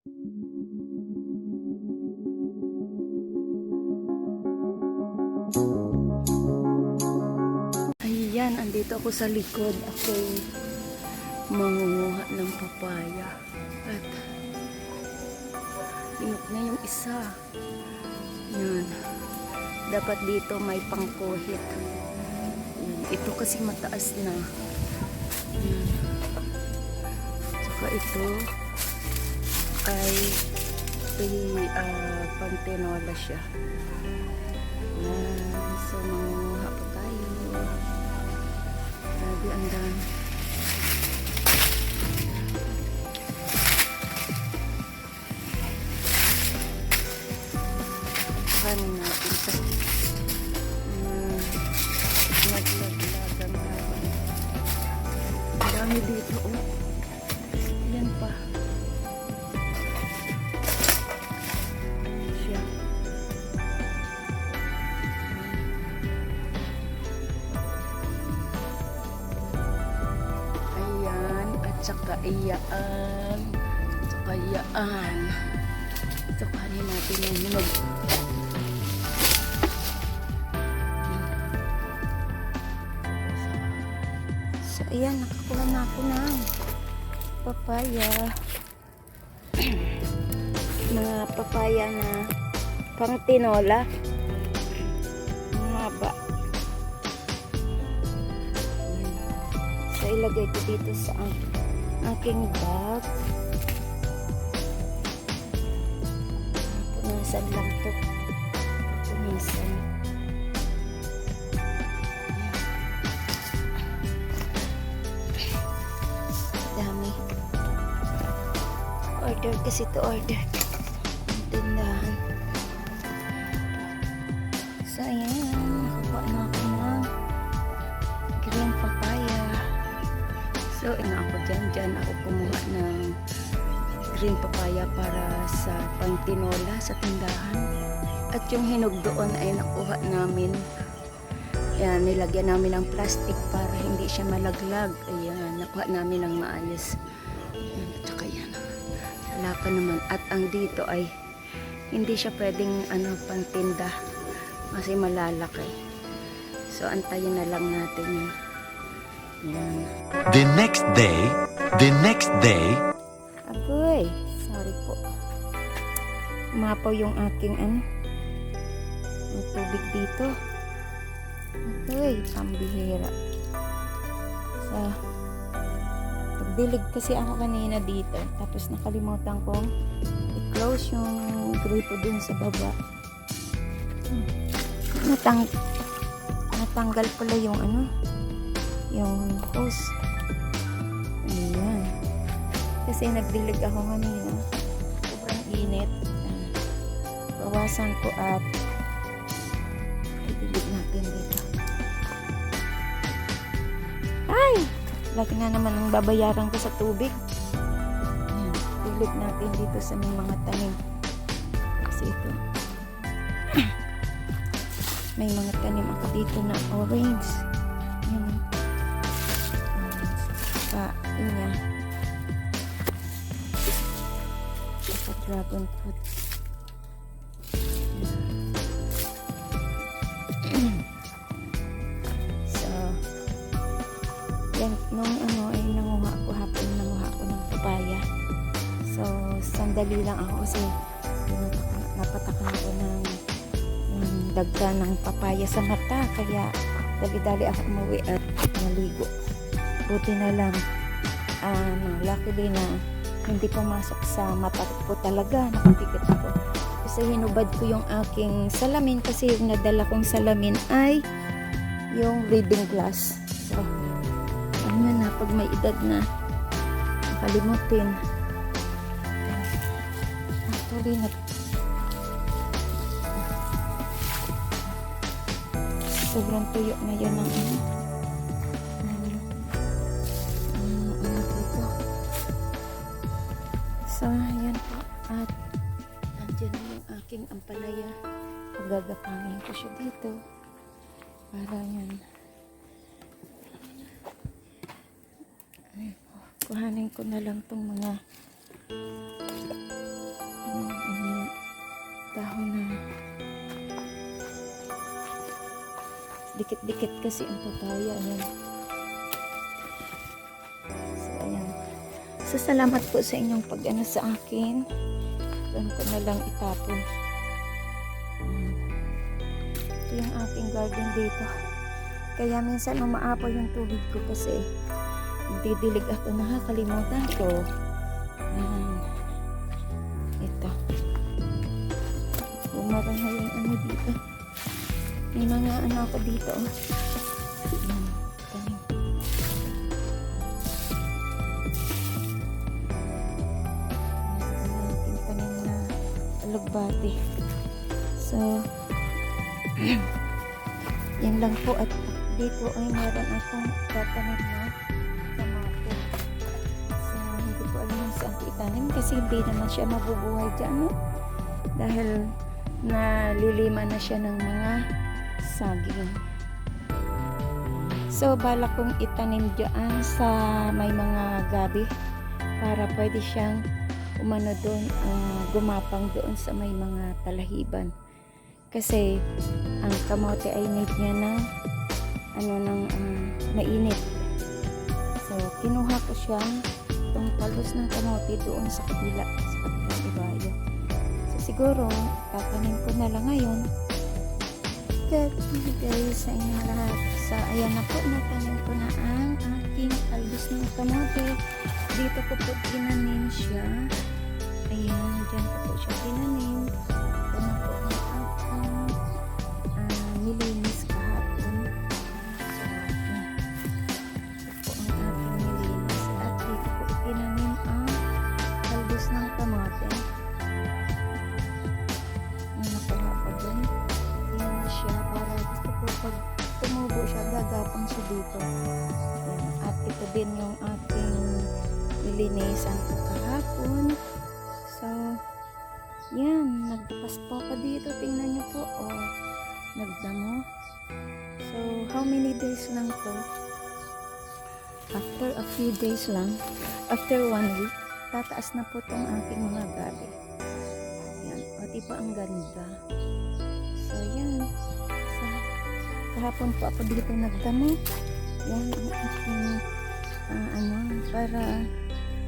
Ayan, andito ako sa likod. Ako mangunguha ng papaya. At inok na yung isa. Yan. Dapat dito may pangkuhit. Ito kasi mataas na. Yan. Saka ito ay ay uh, pantenola siya. Yan. So, mangunguha po tayo. Grabe, ang dami. Iyaan. Saka iyaan. Ito kanin natin yung hinog. So, ayan, nakakuha na ako ng papaya. Mga papaya na pang tinola. Ayan. So, ilagay ko dito sa ang- aking bag. Punasan lang to. Punasan. Dami. Order kasi to order. Ang tindahan. So, ayan. Nakakuha na ako ng green papaya. So, ina dyan. Ako kumuha ng green papaya para sa pantinola sa tindahan. At yung hinog doon ay nakuha namin. Yan, nilagyan namin ng plastic para hindi siya malaglag. Ayan, nakuha namin ng maayos. Yan, at saka yan. Wala naman. At ang dito ay hindi siya pwedeng ano, pantinda kasi malalaki. So, antayin na lang natin yun. The next day, the next day, Agoy, sorry po. Umapaw yung aking ano, yung tubig dito. Agoy, pambihira. So, nagdilig kasi ako kanina dito. Tapos nakalimutan kong i-close yung gripo dun sa baba. Hmm. Natang natanggal pala yung ano, yung hose. Kasi nagdilig ako kanina. Sobrang init. Bawasan ko at idilig natin dito. Ay! Laki na naman ang babayaran ko sa tubig. Ayan. Dilig natin dito sa mga tanim. Kasi ito. may mga tanim ako dito na orange. Ayan. Pa, yun yan. Dragon fruit. so, yan, nung ano, ay nanguha ko hapon, nanguha ko ng papaya. So, sandali lang ako kasi napataka- napatakan ko ng, ng dagda ng papaya sa mata. Kaya, dali-dali ako umuwi at naligo. Buti na lang, ano, luckily na hindi pumasok sa mata ko talaga. Nakapikit ako. Kasi hinubad ko yung aking salamin kasi yung nadala kong salamin ay yung reading glass. So, ano na pag may edad na nakalimutin. Actually, nag sobrang tuyo na yan ng ano. Ano, at nandiyan na yung aking ampalaya. Magagapangin ko siya dito. Para yan. Ay, oh, kuhanin ko na lang tong mga um, um, dahon na dikit-dikit kasi ang papaya ayan so ayan. So salamat po sa inyong pag sa akin. Doon ko na lang itapon. Ito yung aking garden dito. Kaya minsan umaapaw yung tubig ko kasi didilig ako. Nakakalimutan ko. Ayan. Ito. Bumara na yung ano dito. May mga ano ako dito. Oh. Ayan. Alugbati. So, yan lang po at dito ay meron akong tatanim na kamato. So, hindi ko alam kung saan itanim kasi hindi naman siya mabubuhay dyan, no? Dahil nalilima na siya ng mga saging. So, bala kong itanim dyan sa may mga gabi para pwede siyang umano doon, ah, gumapang doon sa may mga talahiban. Kasi, ang kamote ay need niya ng ano ng ah, mainit. So, kinuha ko siya itong talos ng kamote doon sa kabila, sa kabilang ibayo. So, siguro, tatanim ko na lang ngayon. Good guys sa inyo lahat. So, ayan na po, natanim ko na ang talbos ng kamote. Dito ko po tinanim siya. Ayan, dyan ko po siya tinanim. Ito na po ang aking ah, nilinis kahapon. So. Ito po ang aking nilinis. At dito ko itinanim ang talbos ng kamote. Ang nakuha ko dun. Ayan na siya para gusto pag tumubo siya, gagapang siya dito. Din yung ating nilinisan ko kahapon. So, yan, nagpas po ako dito. Tingnan nyo po, oh, nagdamo. So, how many days lang to? After a few days lang, after one week, tataas na po tong aking mga gabi. Yan, o diba ang ganda. So, yan. So, kahapon po ako dito nagdamo. Yan ang aking ah, ano, para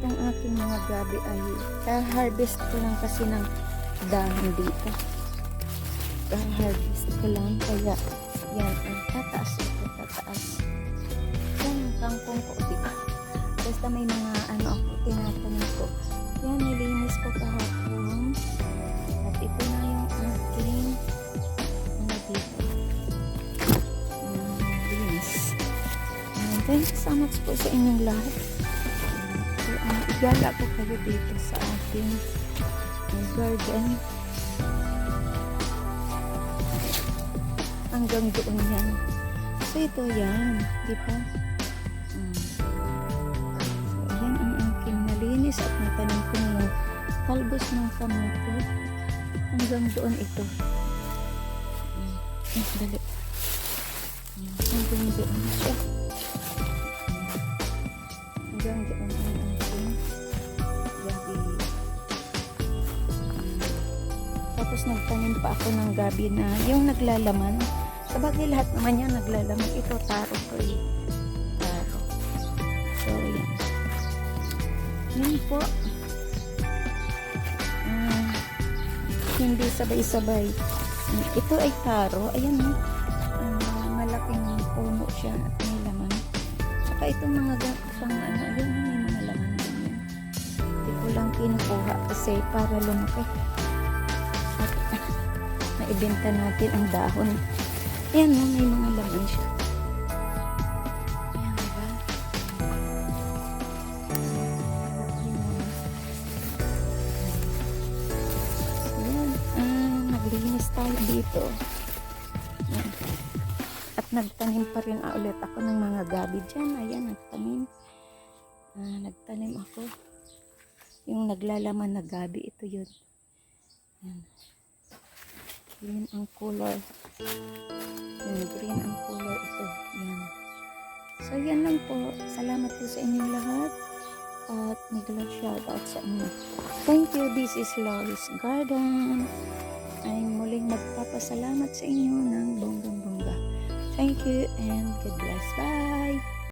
itong aking mga gabi ay ka-harvest ko lang kasi ng dahon dito. Ka-harvest ko lang kaya yan ang tataas ito, tataas. Yan ang kangkong ko, diba? Basta may mga ano ako tinatanim ko. Yan, nilinis ko kahapon. At ito na yung aking thank you so much po sa inyong lahat. So, ang igala ko kayo dito sa ating garden. Hanggang doon yan. So, ito yan. Di ba? Mm. So, yan ang aking nalinis at natanim ko ng talbos ng kamote. Hanggang doon ito. Eh, dali. Mm. Hanggang doon siya. Hanggang doon ang aking gabi. Tapos nagtanim pa ako ng gabi na yung naglalaman. Sa bagay lahat naman yan naglalaman. Ito taro ko eh. Taro. So, yan. Yun po. Ah, hindi sabay-sabay. Ito ay taro. Ayan eh. Ah, malaking puno siya at Saka itong mga ga- pang ano, ayun, may mga laman din yan. Hindi ko lang kinukuha kasi para lumaki. At maibenta natin ang dahon. Ayan mo, may mga laman siya. Ayan, diba? Ayan, ah, dito. Nagtanim pa rin ah, ulit ako ng mga gabi dyan. Ayan, nagtanim. Ah, nagtanim ako. Yung naglalaman na gabi, ito yun. Ayan. Green ang color. Ayan, green ang color ito. Ayan. So, yan lang po. Salamat po sa inyong lahat. At nagla shout out sa inyo. Thank you. This is Loris Garden. Ay muling magpapasalamat sa inyo ng bonggang-bongga. Thank you and God bless. Bye!